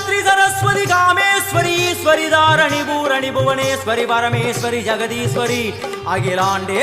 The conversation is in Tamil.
முக்கண்ணி சாவித்ரி சரஸ்வதி காமேஸ்வரி ஈஸ்வரி தாரணி பூரணி புவனேஸ்வரி பரமேஸ்வரி ஜெகதீஸ்வரி அகிலாண்டே